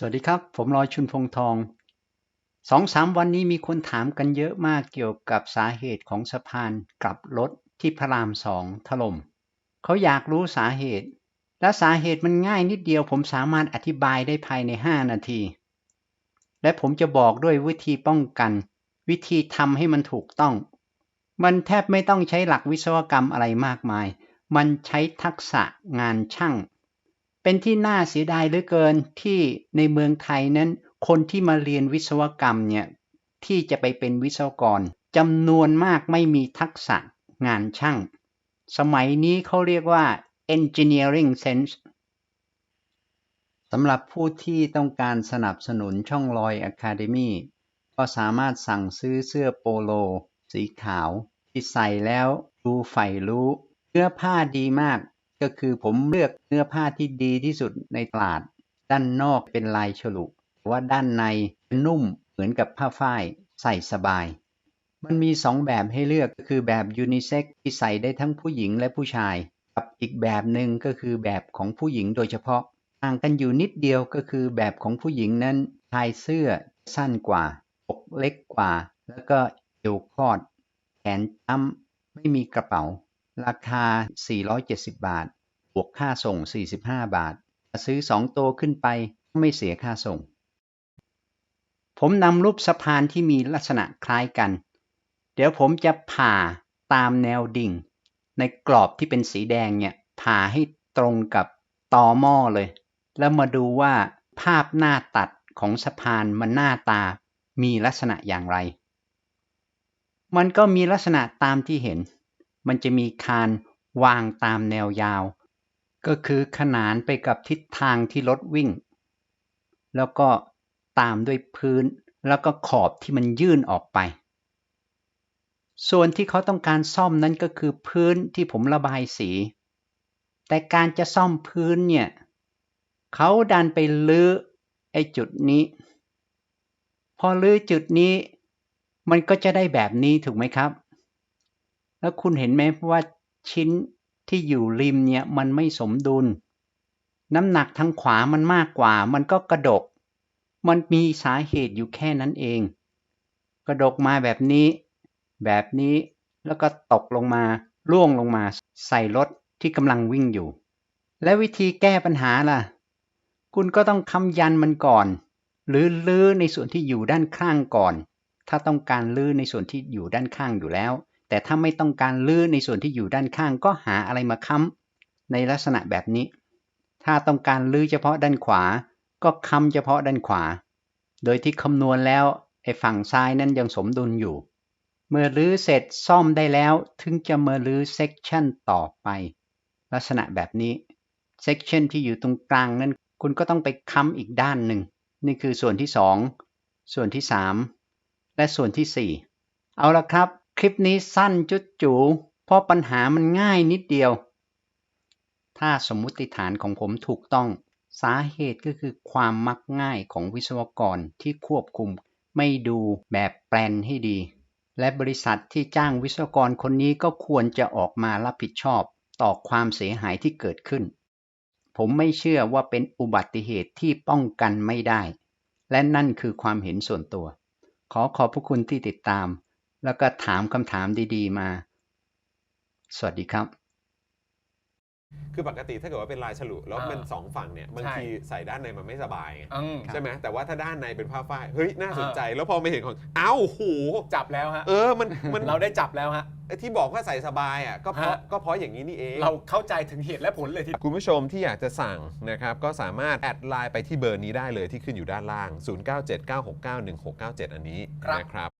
สวัสดีครับ ผมลอยชุนพงทองสองสามวันนี้มีคนถามกันเยอะมากเกี่ยวกับสาเหตุของสะพานกลับรถที่พระรามสองถล่มเขาอยากรู้สาเหตุ และสาเหตุมันง่ายนิดเดียว ผมสามารถอธิบายได้ภายใน 5 นาที และผมจะบอกด้วยวิธีป้องกัน วิธีทำให้มันถูกต้อง มันแทบไม่ต้องใช้หลักวิศวกรรมอะไรมากมาย มันใช้ทักษะงานช่าง เป็นที่น่าเสียดายเหลือเกินที่ในเมืองไทยนั้น คนที่มาเรียนวิศวกรรมเนี่ยที่จะไปเป็นวิศวกรจำนวนมากไม่มีทักษะงานช่าง สมัยนี้เขาเรียกว่า engineering sense สำหรับผู้ที่ต้องการสนับสนุนช่องลอย Academy ก็สามารถสั่งซื้อเสื้อโปโล สีขาว ที่ใส่แล้วดูใฝ่รู้ เนื้อผ้าดีมาก ก็คือผมเลือกเนื้อผ้าที่ดีที่สุดในตลาด ด้านนอกเป็นลายฉลุแต่ว่าด้านในนุ่มเหมือนกับผ้าฝ้ายใส่สบาย มันมีสองแบบให้เลือกก็คือแบบยูนิเซ็กที่ใส่ได้ทั้งผู้หญิงและผู้ชาย กับอีกแบบหนึ่งก็คือแบบของผู้หญิงโดยเฉพาะต่างกันอยู่นิดเดียวก็คือแบบของผู้หญิงนั้นชายเสื้อสั้นกว่าอกเล็กกว่า แล้วก็เอวคอด แขนจ้ำไม่มีกระเป๋า ราคา 470 บาท บวกค่าส่ง 45 บาท ซื้อ 2 ตัวขึ้นไปก็ไม่เสียค่าส่ง ผมนำรูปสะพานที่มีลักษณะคล้ายกัน เดี๋ยวผมจะผ่าตามแนวดิ่ง ในกรอบที่เป็นสีแดงเนี่ย ผ่าให้ตรงกับตอหม้อเลย แล้วมาดูว่าภาพหน้าตัดของสะพานมันหน้าตามีลักษณะอย่างไร มันก็มีลักษณะตามที่เห็น มันจะมีคานวางตามแนวยาว ก็คือขนานไปกับทิศทางที่รถวิ่ง แล้วก็ตามด้วยพื้นแล้วก็ขอบที่มันยื่นออกไป ส่วนที่เขาต้องการซ่อมนั้นก็คือพื้นที่ผมระบายสี แต่การจะซ่อมพื้นเนี่ยเขาดันไปลื้อไอ้จุดนี้ พอลื้อจุดนี้ มันก็จะได้แบบนี้ถูกไหมครับ แล้วคุณเห็นไหมว่าชิ้นที่อยู่ริมเนี่ยมันไม่สมดุล น้ำหนักทางขวามันมากกว่า มันก็กระดก มันมีสาเหตุอยู่แค่นั้นเอง กระดกมาแบบนี้ แบบนี้แล้วก็ตกลงมาร่วงลงมาใส่รถที่กำลังวิ่งอยู่ และวิธีแก้ปัญหาล่ะ คุณก็ต้องคำยันมันก่อน หรือลื้อในส่วนที่อยู่ด้านข้างก่อน ถ้าต้องการลื้อในส่วนที่อยู่ด้านข้างอยู่แล้ว แต่ถ้าไม่ต้องการลื้อในส่วนที่อยู่ด้านข้างก็หาอะไรมาค้ำในลักษณะแบบนี้ ถ้าต้องการลื้อเฉพาะด้านขวา ก็ค้ำเฉพาะด้านขวา โดยที่คำนวณแล้วไอ้ฝั่งซ้ายนั้นยังสมดุลอยู่ เมื่อรื้อเสร็จซ่อมได้แล้วถึงจะมารื้อเซกชันต่อไป ลักษณะแบบนี้เซกชันที่อยู่ตรงกลางนั้นคุณก็ต้องไปค้ำอีกด้านหนึ่ง นี่คือส่วนที่ 2 ส่วนที่ 3 และส่วนที่ 4 เอาละครับ คลิปนี้สั้นจุดจูเพราะปัญหามันง่ายนิดเดียว ถ้าสมมุติฐานของผมถูกต้องสาเหตุก็คือความมักง่ายของวิศวกรที่ควบคุม ไม่ดูแบบแปลนให้ดี และบริษัทที่จ้างวิศวกรคนนี้ก็ควรจะออกมารับผิดชอบต่อความเสียหายที่เกิดขึ้น ผมไม่เชื่อว่าเป็นอุบัติเหตุที่ป้องกันไม่ได้ และนั่นคือความเห็นส่วนตัว ขอขอบพระคุณที่ติดตาม แล้วก็ถามคำถามดีๆมา สวัสดีครับ คือปกติถ้าเกิดว่าเป็นลายฉลุแล้วอ่ามันสองฝั่งเนี่ยบางใช่ทีใส่ด้านในมันไม่สบายไงอืม ใช่ไหมแต่ว่าถ้าด้านในเป็นผ้าฝ้ายเฮ้ยน่าสนอ่าใจ แล้วพอไม่เห็นของอ้าวโหจับแล้วฮะ เออมันมันเราได้จับแล้วฮะ ไอ้ที่บอกว่าใส่สบายอะก็เพราะฮะ ก็เพราะอย่างนี้นี่เอง เราเข้าใจถึงเหตุและผลเลยทีคุณผู้ชมที่อยากจะสั่งนะครับก็สามารถแอดไลน์ไปที่เบอร์นี้ได้เลยที่ขึ้นอยู่ด้านล่าง 0979691697 อันนี้ครับ นะครับ